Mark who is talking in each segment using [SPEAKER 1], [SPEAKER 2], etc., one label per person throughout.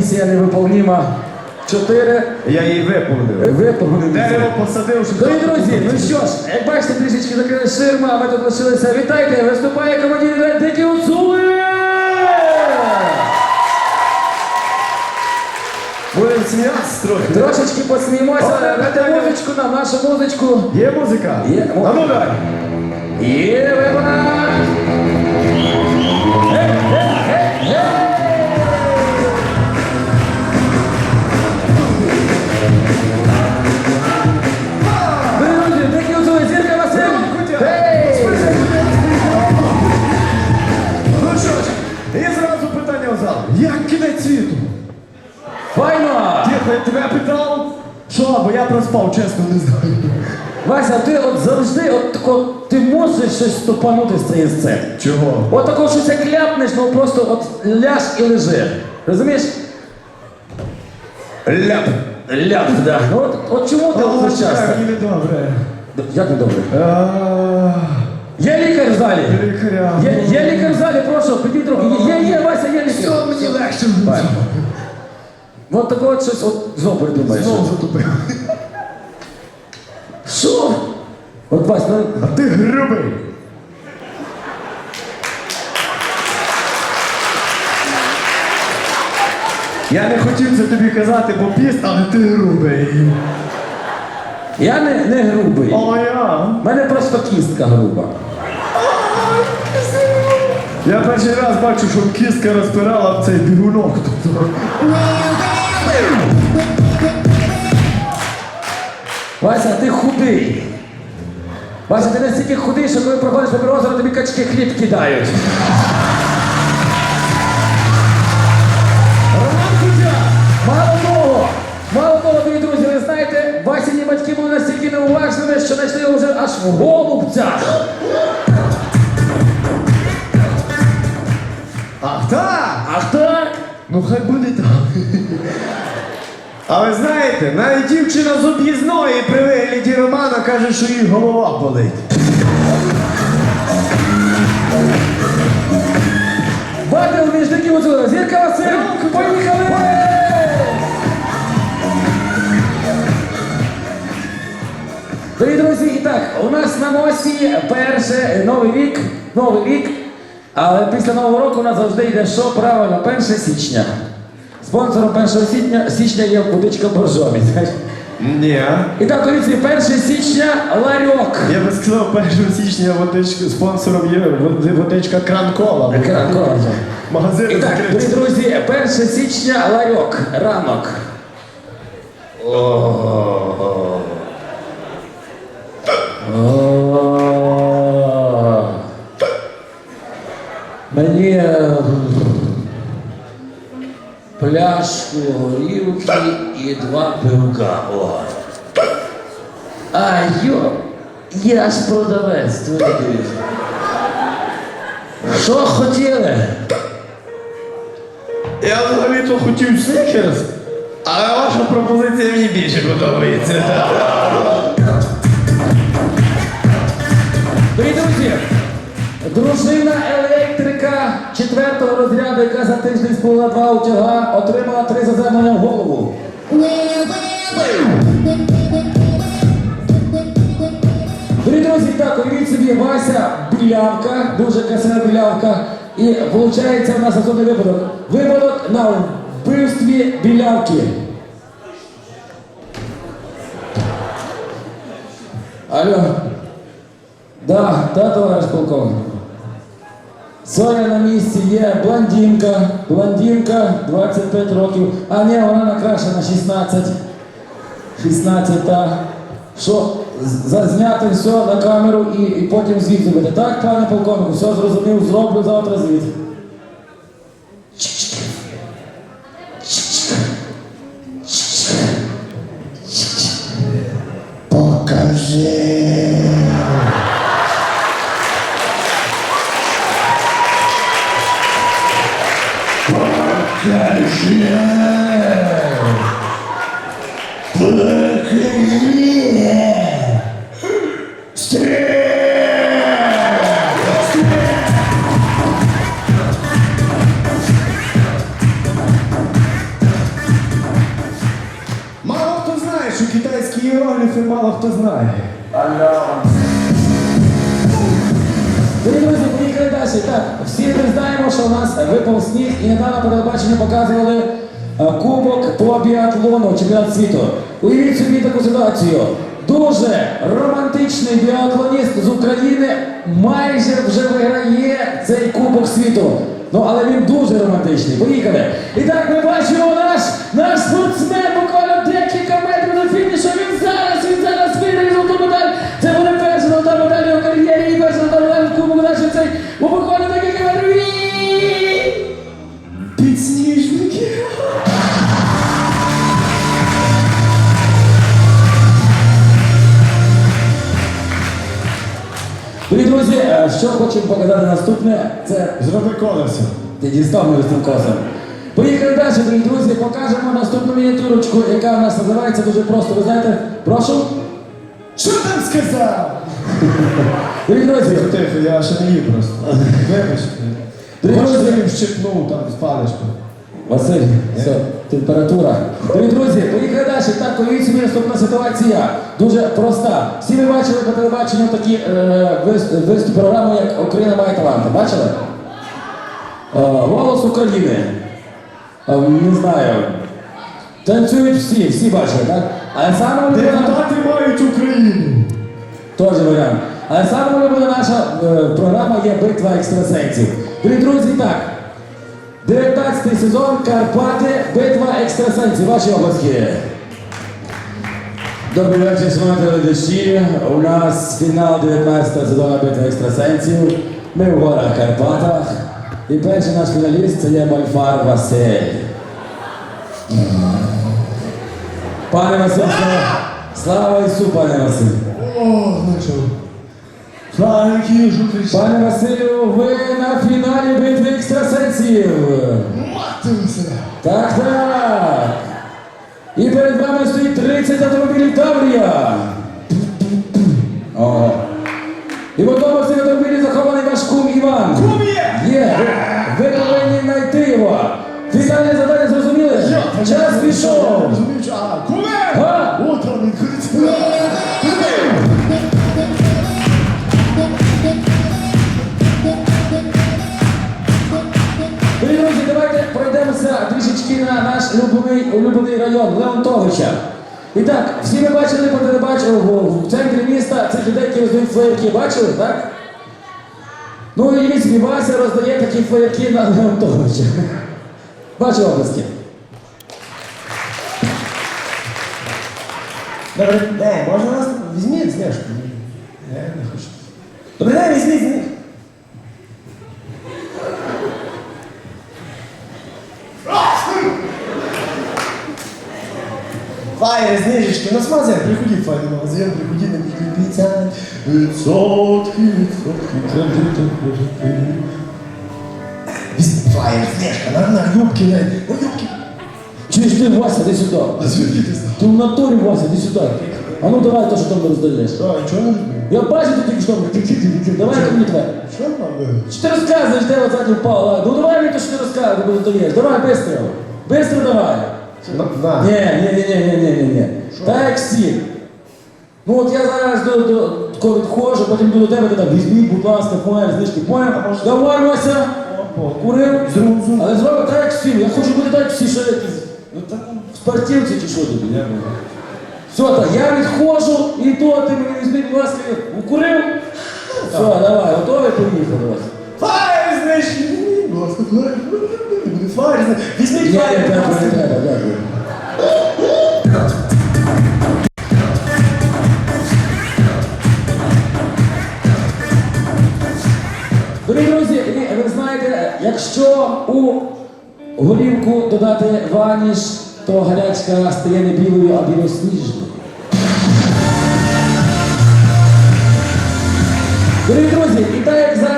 [SPEAKER 1] «Місія невиповніма 4».
[SPEAKER 2] Я її виповнив.
[SPEAKER 1] Виповнив.
[SPEAKER 2] Дерево посадив, що
[SPEAKER 1] Дорогі друзі, ну що ж, як бачите, трішечки закрили ширма, а ми тут лишилися. Вітайте, виступає командир Дикі Гуцули!
[SPEAKER 2] Будемо сміятися трохи.
[SPEAKER 1] Трошечки посміємося, дайте музичку нам, нашу музичку.
[SPEAKER 2] Є музика?
[SPEAKER 1] Є.
[SPEAKER 2] А ну дай.
[SPEAKER 1] І вона!
[SPEAKER 2] Я чесно не знаю.
[SPEAKER 1] Вася, ти от завжди, от тако, ти можеш щось стопанути з цієї сцени.
[SPEAKER 2] Чого?
[SPEAKER 1] От такого щось як ляпнеш, ну просто от ляж і лежи. Розумієш?
[SPEAKER 2] Ляп.
[SPEAKER 1] Ляп, да. Ну от, от чому ти
[SPEAKER 2] О,
[SPEAKER 1] весь час?
[SPEAKER 2] чекай,
[SPEAKER 1] так?
[SPEAKER 2] мені не добре.
[SPEAKER 1] Як не добре? Є лікар в залі?
[SPEAKER 2] Лікаря.
[SPEAKER 1] Є, є лікар в залі, прошу, підіть трохи. Є, є, Вася, є лікар.
[SPEAKER 2] Все, мені легше.
[SPEAKER 1] От таке от щось от знову придумаєш.
[SPEAKER 2] Знову затупив.
[SPEAKER 1] От Вась, ну,
[SPEAKER 2] А ти грубий. Я не хотів це тобі казати, бо піст, але ти грубий.
[SPEAKER 1] я не, не грубий.
[SPEAKER 2] О, я.
[SPEAKER 1] У мене просто кістка груба.
[SPEAKER 2] Я перший раз бачу, що кістка розпирала в цей бігунок. Тобто.
[SPEAKER 1] Вася, ти худий. Вася, ти настільки худий, що коли проходиш по озеро, тобі качки хліб кидають. Роман Кузя! Мало того, мало того, дорогі друзі, ви знаєте, Васіні батьки були настільки неуважними, що знайшли його вже аж в голубцях.
[SPEAKER 2] Ах так!
[SPEAKER 1] Ах так?
[SPEAKER 2] Ну хай буде так. А ви знаєте, навіть дівчина з об'їзної при вигляді Романа каже, що їй голова болить.
[SPEAKER 1] Батл між таким от Зірка Василь, поїхали! Дорогі друзі, і так, у нас на носі перше новий вік, новий вік, але після Нового року у нас завжди йде що? Правильно, 1 січня. Спонсором 1 січня, січня є водичка боржомі. знаєш.
[SPEAKER 2] Ні.
[SPEAKER 1] І так, дивіться, 1 січня ларьок.
[SPEAKER 2] Я би сказав, 1 січня водичка, спонсором є вод- водичка кранкова.
[SPEAKER 1] Кранкова.
[SPEAKER 2] Магазин
[SPEAKER 1] І так, дорогі друзі, 1 січня ларьок, ранок. О. Мені е, пляшку горілки і два пивка. О. А йо, я ж продавець, твої дивіться. Що хотіли?
[SPEAKER 2] Я взагалі-то хотів снікерс, але ваша пропозиція мені більше подобається.
[SPEAKER 1] Дружина електрика четвертого розряду, яка за тиждень сповила два утяга, отримала три заземлення в голову. Дорогі друзі, так, уявіть собі, Вася білявка, дуже красива білявка. І виходить у нас наступний випадок. Випадок на вбивстві білявки. Алло. Да, да, товариш полковник. Соня на місці є, блондинка, блондинка, 25 років. А ні, вона накрашена 16. 16, так. Що, зазняти все на камеру і, і потім звіт зробити. Так, пане полковнику, все зрозумів, зроблю завтра звіт.
[SPEAKER 2] Мало хто знає.
[SPEAKER 1] Дорогі друзі, поїхали далі. Так, всі ми знаємо, що у нас випав сніг і недавно по телебаченню показували е, кубок по біатлону, чемпіонат світу. Уявіть собі таку ситуацію. Дуже романтичний біатлоніст з України майже вже виграє цей кубок світу. Ну, але він дуже романтичний. Поїхали. І так ми бачимо наш, наш спортсмен буквально декілька метрів до фінішу. Він зараз, хочемо показати наступне, це
[SPEAKER 2] Зроби колесо.
[SPEAKER 1] ти дістав мене з тим косом. Поїхали далі, дорогі друзі, покажемо наступну мініатюрочку, яка в нас називається дуже просто. Ви знаєте, прошу.
[SPEAKER 2] Що там сказав?
[SPEAKER 1] Дорогі друзі,
[SPEAKER 2] Тихо, я ще не їв просто. Вибач.
[SPEAKER 1] Друзі.
[SPEAKER 2] Може, ти вщипнув там з паличкою.
[SPEAKER 1] Василь, все, температура. Дорогі друзі, поїхали далі. Так, уявіть собі наступна ситуація. Дуже проста. Всі ви бачили по телебаченню такі е, виступ програми, як Україна має таланти. Бачили? Е, голос України. Е, не знаю. Танцюють всі, всі бачили, так? Але саме.
[SPEAKER 2] Депутати мають Україну.
[SPEAKER 1] Теж варіант. Але саме улюблена наша е, програма є битва екстрасенсів. Дорогі друзі, так. 19 сезон Карпати, битва екстрасенсів. Ваші обласки. Добрий вечір, шановні телеглядачі. У нас фінал 19 сезону битви екстрасенсів. Ми в горах Карпатах. І перший наш фіналіст це є Мольфар Василь. Пане Василь, слава, Ісу, пане Василь.
[SPEAKER 2] О, ну
[SPEAKER 1] Пане Василю, ви на фіналі битви екстрасенсів.
[SPEAKER 2] Мати
[SPEAKER 1] Так, так. І перед вами стоїть 30 автомобілів Таврія. О. І в одному з цих автомобілів захований ваш кум Іван.
[SPEAKER 2] Кум є?
[SPEAKER 1] Є. Ви, ви повинні знайти його. Фінальне завдання зрозуміли? Час пішов. Пройдемося на наш улюблений, улюблений район Леонтовича. І так, всі ми бачили по телебаченню в, центрі міста цих людей, які роздають флеєрки. Бачили, так? Ну і візьмі Вася роздає такі флеєрки на Леонтовича. Бачу обласки.
[SPEAKER 2] Добре, не, можна нас... Візьміть знижку. Не, не хочу. Добре, не, візьміть. Фаєри, знижечки, у нас магазин, приходіть, файний магазин, приходіть, не 50, відсотки, відсотки, кредити, кредити. Фаєр, знижка, на, на юбки, на, на юбки.
[SPEAKER 1] Чуєш ти, Вася, ти сюди.
[SPEAKER 2] А звідки ти знав?
[SPEAKER 1] Ти в натурі, Вася, ти сюди. А ну давай то, що там роздаєш.
[SPEAKER 2] Не розумію?
[SPEAKER 1] Я бачу, ти тільки що. Давай ко мені тебе.
[SPEAKER 2] Що там ви?
[SPEAKER 1] Що ти розказуєш, де оце ти впав? Ну давай мені то, що ти розказуєш, бо то. Давай, быстро. Быстро давай.
[SPEAKER 2] На, на.
[SPEAKER 1] Ні, ні, ні, ні, ні, ні, ні, ні. Так як всі. Ну от я зараз до, до, коли відходжу, потім йду до тебе, ти так, візьміть, будь ласка, поняв, знижки, поняв? Давай, Вася, курив, але зроби так, як всі. Я хочу бути так, як всі, що якісь. Ну так, спортивці чи що тобі, я не. Все, так, я відходжу, і то ти мені візьміть, будь ласка, укурив. Все, давай, готовий, поїхали, Вася.
[SPEAKER 2] Фаєр знижки! Будь ласка, фаєр знижки. Візьміть
[SPEAKER 1] треба,
[SPEAKER 2] ласка.
[SPEAKER 1] не треба, дякую. Дорогі друзі, і ви знаєте, якщо у голівку додати ваніш, то гарячка стає не білою, а білосніжною. Дорогі друзі, і так як корпоративів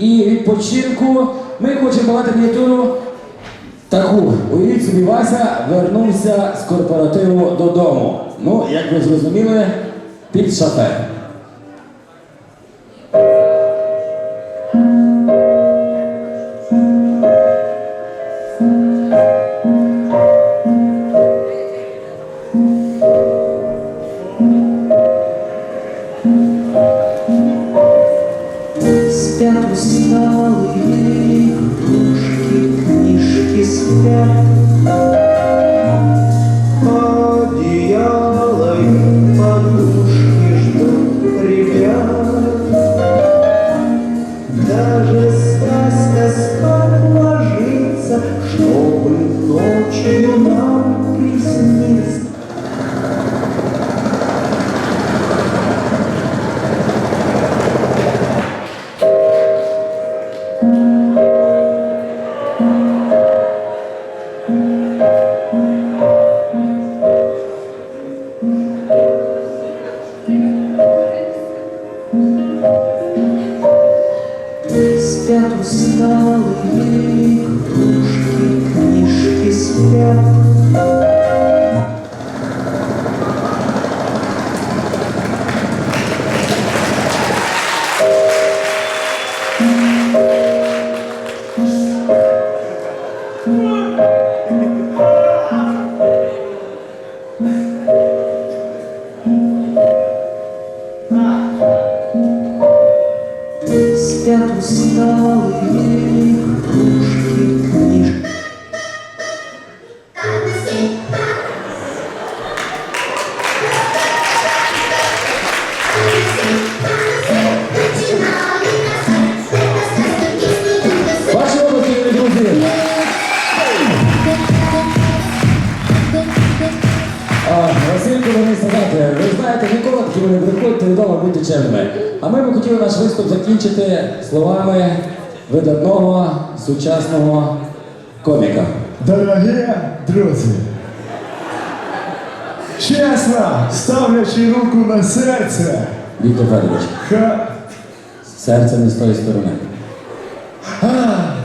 [SPEAKER 1] і відпочинку, ми хочемо мати мініатюру таку. Уявіть собі, Вася вернувся з корпоративу додому. Ну, як ви зрозуміли, під шафе.
[SPEAKER 3] Спят усталые игрушки, книжки спят.
[SPEAKER 1] Вдома. А ми б хотіли наш виступ закінчити словами видатного сучасного коміка.
[SPEAKER 2] Дорогі друзі, чесно, ставлячи руку на серце,
[SPEAKER 1] Віктор Федорович,
[SPEAKER 2] ха...
[SPEAKER 1] серце не з тої сторони.
[SPEAKER 2] хочу